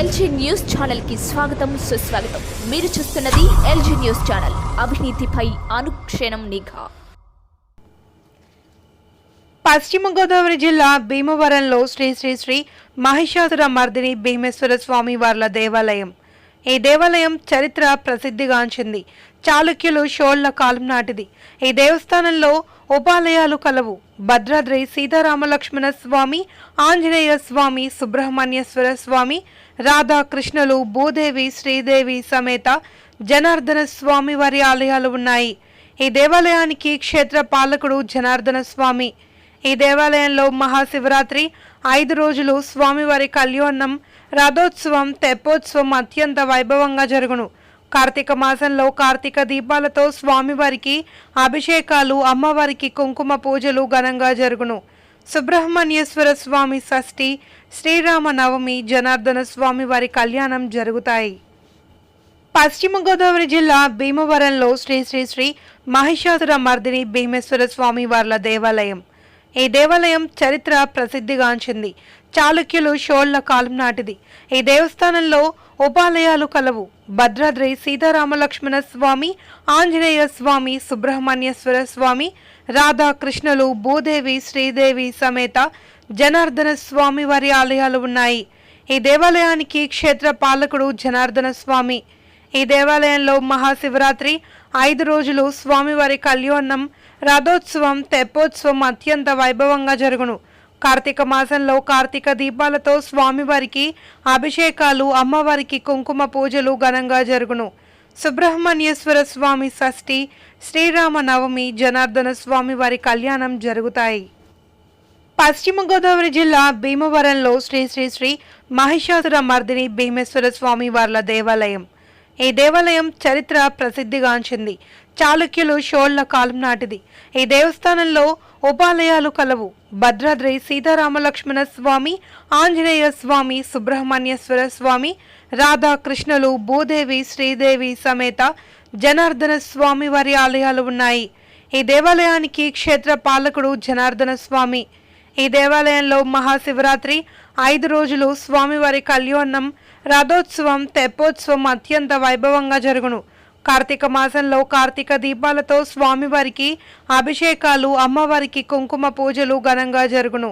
LG news ఛానల్కి స్వాగతం సుస్వాగతం. మీరు చూస్తున్నది ఎల్జీ న్యూస్ ఛానల్. అవినీతిపై అనుక్షణం నిఘా. పశ్చిమ గోదావరి జిల్లా భీమవరంలో శ్రీ శ్రీ శ్రీ మహిషాసుర మర్దిని భీమేశ్వర స్వామి వార్ల దేవాలయం. ఈ దేవాలయం చరిత్ర ప్రసిద్ధిగాంచింది. చాళుక్యులు షోళ్ళ కాలం నాటిది. ఈ దేవస్థానంలో ఉపాలయాలు కలవు. భద్రాద్రి సీతారామలక్ష్మణ స్వామి ఆంజనేయ స్వామి సుబ్రహ్మణ్యేశ్వర స్వామి రాధాకృష్ణులు భూదేవి శ్రీదేవి సమేత జనార్దన స్వామి వారి ఆలయాలు ఉన్నాయి. ఈ దేవాలయానికి క్షేత్ర పాలకుడు జనార్దన స్వామి. ఈ దేవాలయంలో మహాశివరాత్రి ఐదు రోజులు స్వామివారి కళ్యాణం రథోత్సవం తెప్పోత్సవం అత్యంత వైభవంగా జరుగును. కార్తీక మాసంలో కార్తీక దీపాలతో స్వామివారికి అభిషేకాలు అమ్మవారికి కుంకుమ పూజలు ఘనంగా జరుగును. సుబ్రహ్మణ్యేశ్వర స్వామి షష్ఠి శ్రీరామ నవమి జనార్దన స్వామి వారి కళ్యాణం జరుగుతాయి. పశ్చిమ గోదావరి జిల్లా భీమవరంలో శ్రీ శ్రీ శ్రీ మహిషాసుర మర్దిని భీమేశ్వర స్వామి వార్ల దేవాలయం. ఈ దేవాలయం చరిత్ర ప్రసిద్ధిగాంచింది. చాళుక్యులు షోళ్ళ కాలం నాటిది. ఈ దేవస్థానంలో ఉపాలయాలు కలవు. భద్రాద్రి సీతారామలక్ష్మణ స్వామి ఆంజనేయ స్వామి సుబ్రహ్మణ్యేశ్వర స్వామి రాధాకృష్ణులు భూదేవి శ్రీదేవి సమేత జనార్దన స్వామి వారి ఆలయాలు ఉన్నాయి. ఈ దేవాలయానికి క్షేత్ర పాలకుడు జనార్దన స్వామి. ఈ దేవాలయంలో మహాశివరాత్రి ఐదు రోజులు స్వామివారి కళ్యాణం రథోత్సవం తెప్పోత్సవం అత్యంత వైభవంగా జరుగును. కార్తీక మాసంలో కార్తీక దీపాలతో స్వామివారికి అభిషేకాలు అమ్మవారికి కుంకుమ పూజలు ఘనంగా జరుగును. సుబ్రహ్మణ్యేశ్వర స్వామి షష్ఠి శ్రీరామ నవమి జనార్దన స్వామి వారి కళ్యాణం జరుగుతాయి. పశ్చిమ గోదావరి జిల్లా భీమవరంలో శ్రీ శ్రీ శ్రీ మహిషాసుర మర్దిని భీమేశ్వర స్వామి వార్ల దేవాలయం. ఈ దేవాలయం చరిత్ర ప్రసిద్ధిగాంచింది. చాళుక్యులు షోళ్ళ కాలం నాటిది. ఈ దేవస్థానంలో ఉపాలయాలు కలవు. భద్రాద్రి సీతారామలక్ష్మణ స్వామి ఆంజనేయ స్వామి సుబ్రహ్మణ్యేశ్వర స్వామి రాధాకృష్ణులు భూదేవి శ్రీదేవి సమేత జనార్దన స్వామి వారి ఆలయాలు ఉన్నాయి. ఈ దేవాలయానికి క్షేత్ర పాలకుడు జనార్దన స్వామి ఈ దేవాలయంలో మహాశివరాత్రి ఐదు రోజులు స్వామివారి కళ్యాణం రథోత్సవం తెప్పోత్సవం అత్యంత వైభవంగా జరుగును. కార్తీక మాసంలో కార్తీక దీపాలతో స్వామివారికి అభిషేకాలు అమ్మవారికి కుంకుమ పూజలు ఘనంగా జరుగును.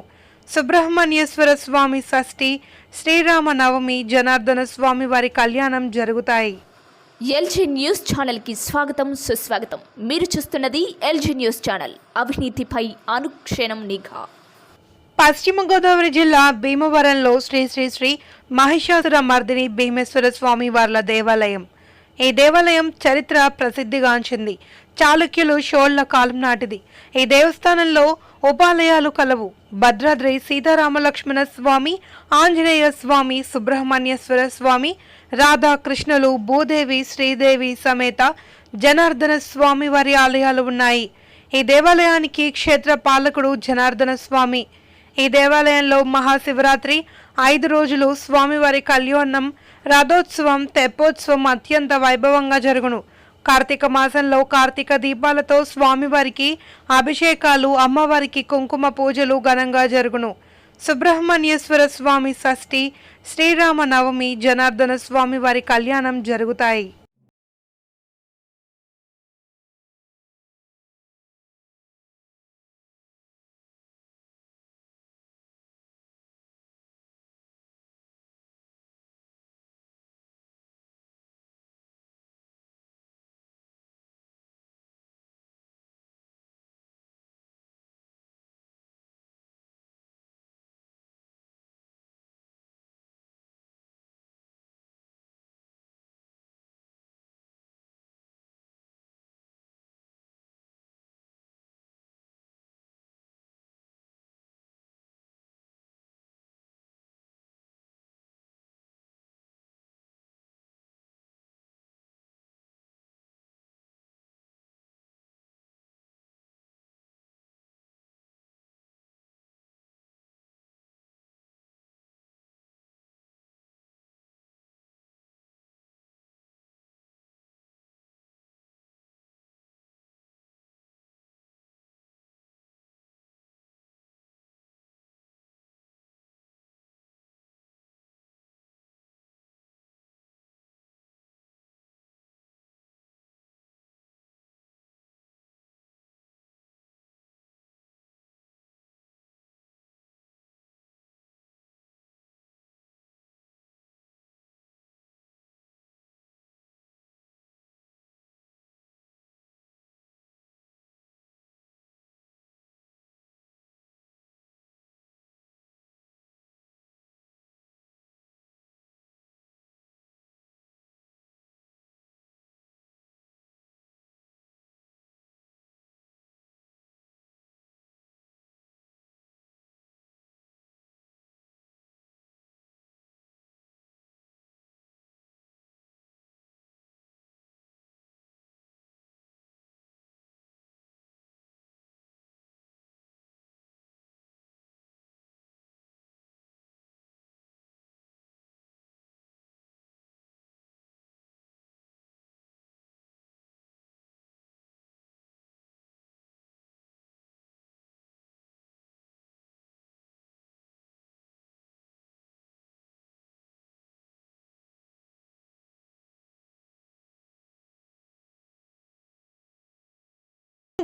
సుబ్రహ్మణ్యేశ్వర స్వామి షష్ఠి శ్రీరామ నవమి జనార్దన స్వామి వారి కళ్యాణం జరుగుతాయి. ఎల్జీ న్యూస్ ఛానల్కి స్వాగతం సుస్వాగతం. మీరు చూస్తున్నది ఎల్జీ న్యూస్ ఛానల్ అవినీతిపై అనుక్షణం నిఘా. పశ్చిమ గోదావరి జిల్లా భీమవరంలో శ్రీ శ్రీ శ్రీ మహిషాసుర మర్దిని భీమేశ్వర స్వామి వార్ల దేవాలయం. ఈ దేవాలయం చరిత్ర ప్రసిద్ధిగాంచింది. చాళుక్యులు షోళ్ళ కాలం నాటిది. ఈ దేవస్థానంలో ఉపాలయాలు కలవు. భద్రాద్రి సీతారామలక్ష్మణ స్వామి ఆంజనేయ స్వామి సుబ్రహ్మణ్యేశ్వర స్వామి రాధాకృష్ణులు భూదేవి శ్రీదేవి సమేత జనార్దన స్వామి వారి ఆలయాలు ఉన్నాయి. ఈ దేవాలయానికి క్షేత్ర పాలకుడు జనార్దన స్వామి. ఈ దేవాలయంలో మహాశివరాత్రి ఐదు రోజులు స్వామివారి కళ్యాణం రథోత్సవం తెప్పోత్సవం అత్యంత వైభవంగా జరుగును. కార్తీక మాసంలో కార్తీక దీపాలతో స్వామివారికి అభిషేకాలు అమ్మవారికి కుంకుమ పూజలు ఘనంగా జరుగును. సుబ్రహ్మణ్యేశ్వర స్వామి షష్ఠి శ్రీరామ నవమి జనార్దన స్వామి వారి కళ్యాణం జరుగుతాయి.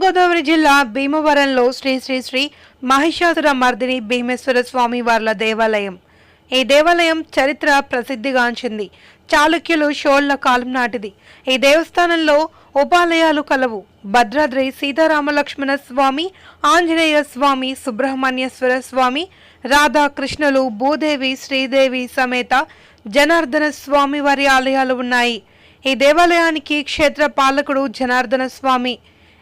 గోదావరి జిల్లా భీమవరంలో శ్రీ శ్రీ శ్రీ మహిషాసుర మర్దిని భీమేశ్వర స్వామి వార్ల దేవాలయం. ఈ దేవాలయం చరిత్ర ప్రసిద్ధిగాంచింది. చాళుక్యులు షోళ్ళ కాలం నాటిది. ఈ దేవస్థానంలో ఉపాలయాలు కలవు. భద్రాద్రి సీతారామలక్ష్మణ స్వామి ఆంజనేయ స్వామి సుబ్రహ్మణ్యేశ్వర స్వామి రాధాకృష్ణులు భూదేవి శ్రీదేవి సమేత జనార్దన స్వామి వారి ఆలయాలు ఉన్నాయి. ఈ దేవాలయానికి క్షేత్ర పాలకుడు జనార్దన స్వామి.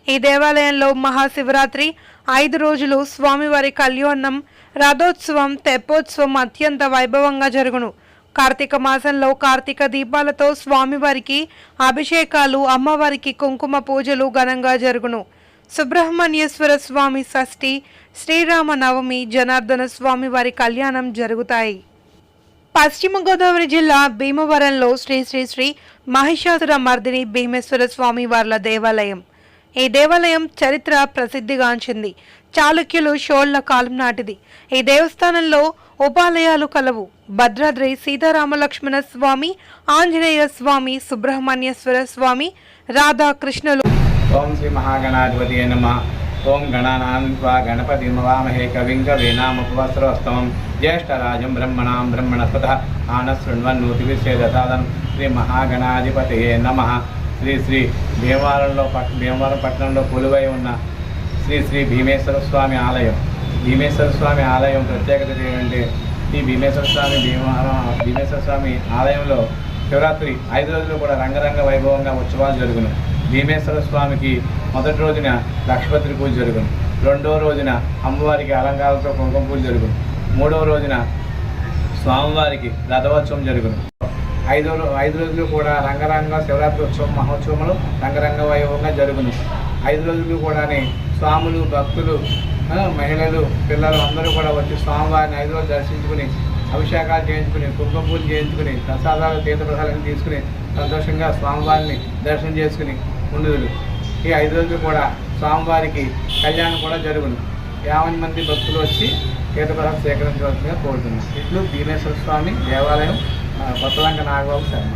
ఈ దేవాలయంలో మహాశివరాత్రి ఐదు రోజులు స్వామివారి కళ్యాణం రథోత్సవం తెప్పోత్సవం అత్యంత వైభవంగా జరుగును. కార్తీక మాసంలో కార్తీక దీపాలతో స్వామివారికి అభిషేకాలు అమ్మవారికి కుంకుమ పూజలు ఘనంగా జరుగును. సుబ్రహ్మణ్యేశ్వర స్వామి షష్ఠి శ్రీరామ నవమి జనార్దన స్వామి వారి కళ్యాణం జరుగుతాయి. పశ్చిమ గోదావరి జిల్లా భీమవరంలో శ్రీ శ్రీ శ్రీ మహిషాసుర మర్దిని భీమేశ్వర స్వామి వార్ల దేవాలయం. ఈ దేవాలయం చరిత్ర ప్రసిద్ధిగాంచింది. చాళుక్యులు షోళ్ళ కాలం నాటిది. ఈ దేవస్థానంలో ఉపాలయాలు కలవు. భద్రాద్రి సీతారామలక్ష్మణ స్వామి ఆంజనేయ స్వామి సుబ్రహ్మణ్యేశ్వర స్వామి రాధాకృష్ణులు. ఓం శ్రీ మహాగణాధిపతి నమ. ఓం గణానాం గణపతి మవామహే కవిం కవీనాముపవస్త్రోస్తమం జ్యేష్ఠరాజం బ్రహ్మణాం బ్రహ్మణస్పత ఆనశృణ్వన్నోతివిశేదసాదనం శ్రీ మహాగణాధిపతి నమ. శ్రీ శ్రీ భీమవరంలో పట్ భీమవరం పట్టణంలో కొలువై ఉన్న శ్రీ శ్రీ భీమేశ్వర స్వామి ఆలయం. భీమేశ్వర స్వామి ఆలయం ప్రత్యేకత ఏంటంటే ఈ భీమేశ్వర స్వామి భీమవరం భీమేశ్వర స్వామి ఆలయంలో శివరాత్రి ఐదు రోజులు కూడా రంగరంగ వైభవంగా ఉత్సవాలు జరుగును. భీమేశ్వర స్వామికి మొదటి రోజున లక్ష్మీపతి పూజ జరుగును. రెండవ రోజున అమ్మవారికి అలంకారాలతో కుంకుమ పూజ జరుగును. మూడవ రోజున స్వామివారికి రథోత్సవం జరుగును. ఐదో ఐదు రోజులు కూడా రంగరంగ శివరాత్రి ఉత్సవం మహోత్సవములు రంగరంగ వైభవంగా జరుగును. ఐదు రోజులు కూడానే స్వాములు భక్తులు మహిళలు పిల్లలు అందరూ కూడా వచ్చి స్వామివారిని ఐదు రోజులు దర్శించుకుని అభిషేకాలు చేయించుకుని కుంకుమ పూజ చేయించుకుని ప్రసాదాలు తీర్థప్రసాదాలు తీసుకుని సంతోషంగా స్వామివారిని దర్శనం చేసుకుని ఉండుదురు. ఈ ఐదు రోజులు కూడా స్వామివారికి కళ్యాణం కూడా జరుగును. యాభై మంది భక్తులు వచ్చి తీర్థప్రసాదం సేకరించవలసిందిగా కోరుతున్నాం. ఇట్లు భీమేశ్వర స్వామి దేవాలయం కొత్తలంక నాగబాబు శర్మ